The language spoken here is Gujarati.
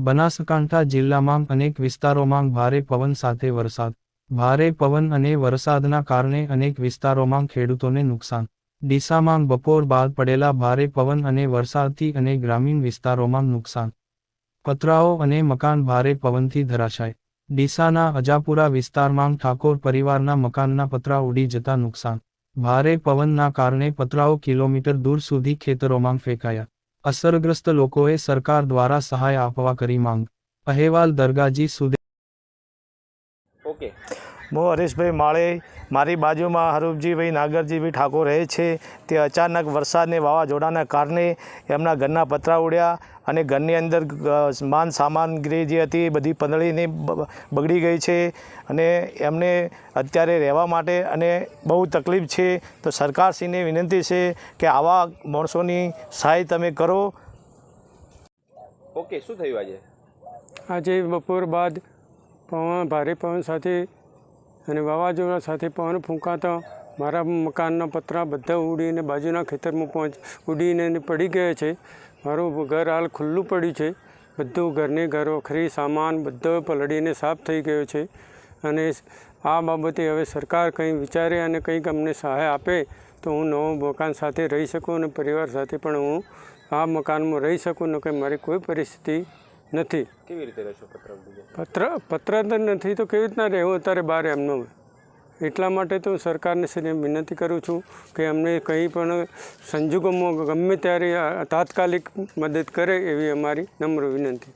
બનાસકાંઠા જિલ્લામાં અનેક વિસ્તારોમાં ભારે પવન સાથે વરસાદ. ભારે પવન અને વરસાદના કારણે અનેક વિસ્તારોમાં ખેડૂતોને નુકસાન. ડીસામાં બપોર બાદ પડેલા ભારે પવન અને વરસાદથી અને ગ્રામીણ વિસ્તારોમાં નુકસાન. પતરાઓ અને મકાન ભારે પવનથી ધરાશાય. ડીસાના અજાપુરા વિસ્તારમાં ઠાકોર પરિવારના મકાનના પતરા ઉડી જતા નુકસાન. ભારે પવનના કારણે પતરાઓ કિલોમીટર દૂર સુધી ખેતરોમાં ફેંકાયા. અસરગ્રસ્ત લોકોએ સરકાર દ્વારા સહાય આપવા કરી માંગ. અહેવાલ દરગાજી સુદે ઓકે. હું હરેશભાઈ માળે મારી બાજુમાં હરૂપજીભાઈ નાગરજીભાઈ ઠાકોર રહે છે. તે અચાનક વરસાદને વાવાઝોડાના કારણે એમના ઘરના પતરા ઉડ્યા અને ઘરની અંદર માન સામાનગીરી જે હતી એ બધી પંદળીને બ- બગડી ગઈ છે અને એમને અત્યારે રહેવા માટે અને બહુ તકલીફ છે. તો સરકારશ્રીને વિનંતી છે કે આવા માણસોની સહાય તમે કરો. ઓકે શું થયું આજે? આજે બપોર બાદ પવન ભારે પવન સાથે અને વાવાઝોડા સાથે પવન ફૂંકાતા મારા મકાનના પતરા બધા ઉડીને બાજુના ખેતરમાં પહોંચ, ઉડીને પડી ગયા છે. મારું ઘર હાલ ખુલ્લું પડ્યું છે. બધું ઘરની ઘર વખરી સામાન બધો પલળીને સાફ થઈ ગયો છે. અને આ બાબતે હવે સરકાર કંઈ વિચારે અને કંઈક અમને સહાય આપે તો હું નવો મકાન સાથે રહી શકું અને પરિવાર સાથે પણ હું આ મકાનમાં રહી શકું. ન કે મારી કોઈ પરિસ્થિતિ નથી. કેવી રીતે રહેશો પત્ર પત્ર નથી તો કેવી રીતના રહેવું અત્યારે બહાર એમનો? એટલા માટે તો હું સરકારને શ્રીને વિનંતી કરું છું કે અમને કંઈ પણ સંજોગોમાં ગમે ત્યારે તાત્કાલિક મદદ કરે એવી અમારી નમ્ર વિનંતી.